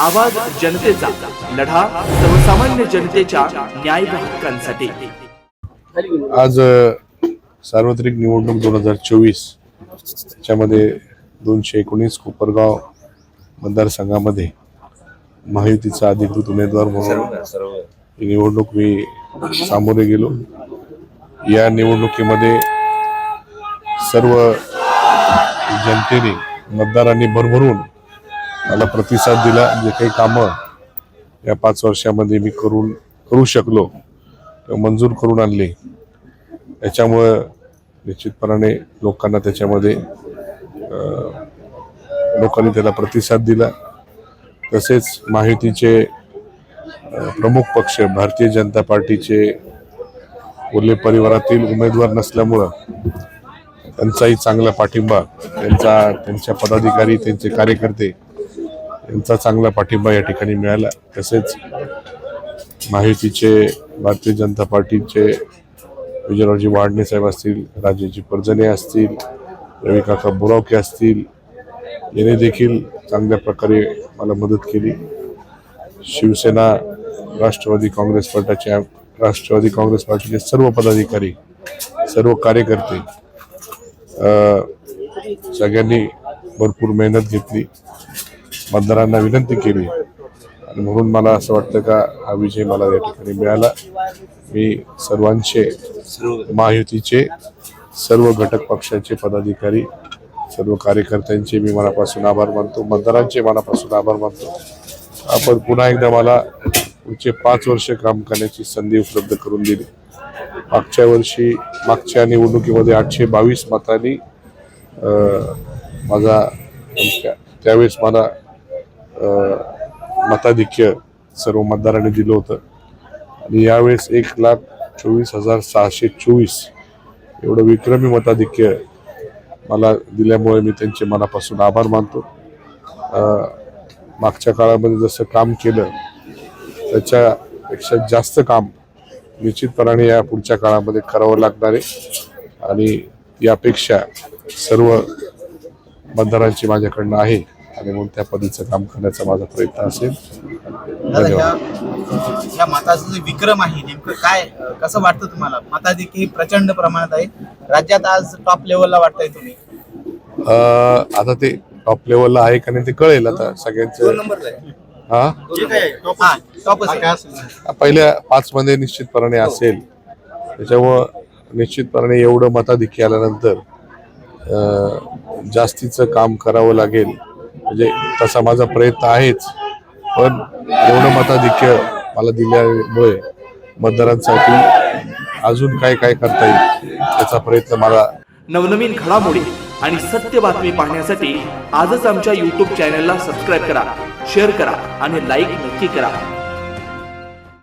आवाज जनतेचा लढा सर्वसामान्य जनतेच्या न्याय हक्कांसाठी. आज सार्वत्रिक निवडणूक दोन हजार चोवीस त्याच्यामध्ये दोनशे एकोणीस कोपरगाव मतदारसंघामध्ये महायुतीचा अधिकृत उमेदवार म्हणून ही निवडणूक मी सामोरे गेलो. या निवडणुकीमध्ये सर्व जनतेने मतदारांनी भरभरून मला प्रतिसाद दिला जे काही कामं या पाच वर्षामध्ये मी करून करू शकलो मंजूर करून आणले. याच्यामुळं निश्चितपणाने लोकांना त्याच्यामध्ये लोकांनी त्याला प्रतिसाद दिला. तसेच माहितीचे प्रमुख पक्ष भारतीय जनता पार्टीचे उर्ले परिवारातील उमेदवार नसल्यामुळं त्यांचाही चांगला पाठिंबा त्यांचा त्यांच्या पदाधिकारी त्यांचे कार्यकर्ते यांचा चांगला पाठिंबा या ठिकाणी मिळाला. तसेच माहितीचे भारतीय जनता पार्टीचे विजयरावजी वाडणे साहेब असतील राजेजी पर्जने असतील रवी काका असतील याने देखील चांगल्या प्रकारे मला मदत केली. शिवसेना राष्ट्रवादी काँग्रेस पक्षाचे राष्ट्रवादी काँग्रेस पार्टीचे सर्व पदाधिकारी सर्व कार्यकर्ते सगळ्यांनी भरपूर मेहनत घेतली. मतदारांना विनंती केली. आणि म्हणून मला असं वाटतं का हा विजय मला या ठिकाणी मिळाला. मी सर्वांचे महायुतीचे सर्व घटक पक्षाचे पदाधिकारी सर्व कार्यकर्त्यांचे मी मनापासून आभार मानतो. मतदारांचे मनापासून आभार मानतो. आपण पुन्हा एकदा मला पुढचे पाच वर्ष काम करण्याची संधी उपलब्ध करून दिली. मागच्या वर्षी मागच्या निवडणुकीमध्ये आठशे बावीस मतांनी माझा त्यावेळेस मला मताधिक्य सर्व मतदारांनी दिलं होतं. आणि यावेळेस एक लाख चोवीस हजार सहाशे चोवीस एवढं विक्रमी मताधिक्य मला दिल्यामुळे मी त्यांचे मनापासून आभार मानतो. मागच्या काळामध्ये जसं काम केलं त्याच्यापेक्षा जास्त काम निश्चितपणाने या पुढच्या काळामध्ये करावं लागणार आहे. आणि यापेक्षा सर्व मतदारांची माझ्याकडनं आहे. आणि म्हणून त्या पद्धतीचं काम करण्याचा माझा प्रयत्न असेल. ह्या मताचा जो विक्रम आहे नेमकं काय कसं वाटतं तुम्हाला? मताधिक्य ही प्रचंड प्रमाणात आहे. राज्यात आज टॉप लेवलला वाटतंय तुम्ही. अं, आता ते टॉप लेवलला आहे का नाही ते कळेल आता सगळ्यांचं. हा? हा. पहिल्या पाच मध्ये निश्चितपणाने असेल. त्याच्यामुळं निश्चितपणाने एवढं मताधिक्य आल्यानंतर अं, जास्तीचं काम करावं लागेल. म्हणजे तसा माझा प्रयत्न आहेच. पण एवढं मताधिक्य मला दिल्यामुळे मतदारांसाठी अजून काय काय करता येईल त्याचा प्रयत्न मला नवनवीन घडामोडी आणि सत्य बातमी पाहण्यासाठी आजच आमच्या यूट्यूब चॅनलला सबस्क्राईब करा शेअर करा आणि लाईक नक्की करा.